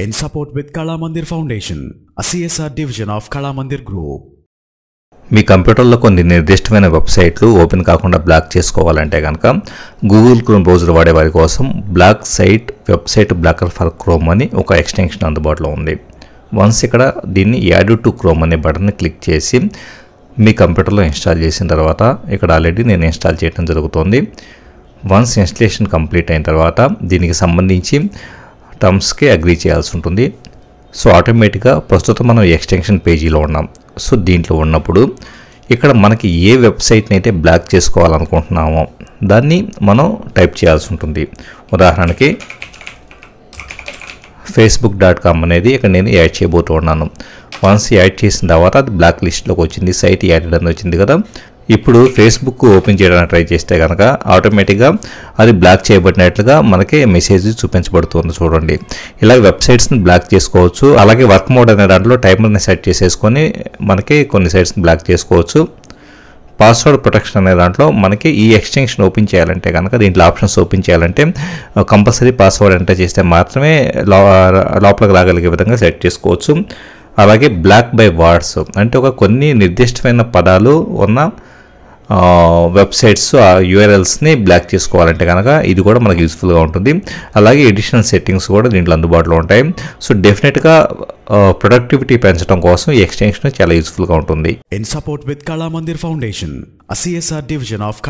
in support with Kala Mandir Foundation, a CSR division of Kala Mandir Group. మీ కంప్యూటర్లో కొన్ని నిర్దిష్టమైన వెబ్సైట్లు open కాకుండా బ్లాక్ చేసుకోవాలంటే కనుక గూగుల్ క్రోమ్ బ్రౌజర్ వాడే వారి కోసం block site website blocker for Chrome అని ఒక ఎక్స్టెన్షన్ అందుబాటులో ఉంది వన్స్ ఇక్కడ దీన్ని యాడ్ టు క్రోమ్ అనే బటన్ని క్లిక్ చేసి మీ కంప్యూటర్లో ఇన్స్టాల్ చేసిన తర్వాత ఇక్కడ ఆల్రెడీ నేను ఇన్స్టాల్ చేయడం జరుగుతుంది వన్స్ ఇన్స్టలేషన్ కంప్లీట్ అయిన తర్వాత దీనికి సంబంధించి టర్మ్స్కి అగ్రీ చేయాల్సి ఉంటుంది. సో ఆటోమేటిక్గా ప్రస్తుతం మనం ఎక్స్టెన్షన్ పేజీలో ఉన్నాం. సో దీంట్లో ఉన్నప్పుడు ఇక్కడ మనకి ఏ వెబ్సైట్ని అయితే బ్లాక్ చేసుకోవాలనుకుంటున్నామో దాన్ని మనం టైప్ చేయాల్సి ఉంటుంది. ఉదాహరణకి ఫేస్బుక్ డాట్ కామ్ అనేది ఇక్కడ నేను యాడ్ చేయబోతూ ఉన్నాను వన్స్ యాడ్ చేసిన తర్వాత అది బ్లాక్ లిస్ట్లోకి వచ్చింది సైట్ యాడెడ్ అని వచ్చింది కదా ఇప్పుడు ఫేస్బుక్ ఓపెన్ చేయడానికి ట్రై చేస్తే కనుక ఆటోమేటిక్గా అది బ్లాక్ చేయబడినట్లుగా మనకి మెసేజ్ చూపించబడుతుంది చూడండి. ఇలా వెబ్సైట్స్ని బ్లాక్ చేసుకోవచ్చు. అలాగే వర్క్ మోడ్ అనే దాంట్లో టైమర్ని సెట్ చేసేసుకొని మనకి కొన్ని సైట్స్ని బ్లాక్ చేసుకోవచ్చు. పాస్వర్డ్ ప్రొటెక్షన్ అనే దాంట్లో మనకి ఈ ఎక్స్టెన్షన్ ఓపెన్ చేయాలంటే కనుక దీంట్లో ఆప్షన్స్ ఓపెన్ చేయాలంటే కంపల్సరీ పాస్వర్డ్ ఎంటర్ చేస్తే మాత్రమే లోపలికి రాగలిగే విధంగా సెట్ చేసుకోవచ్చు. అలాగే బ్లాక్ బై వర్డ్స్ అంటే ఒక కొన్ని నిర్దిష్టమైన పదాలు ఉన్న వెబ్సైట్స్ ఆ యూఆర్ఎల్స్ని బ్లాక్ చేసుకోవాలంటే కనుక ఇది కూడా మనకు యూస్ఫుల్గా ఉంటుంది. అలాగే ఎడిషనల్ సెట్టింగ్స్ కూడా దీంట్లో అందుబాటులో ఉంటాయి. సో డెఫినెట్గా ప్రొడక్టివిటీ పెంచడం కోసం ఈ ఎక్స్టెన్షన్ చాలా యూస్ఫుల్గా ఉంటుంది. In support with Kalamandir foundation Foundation, a CSR division of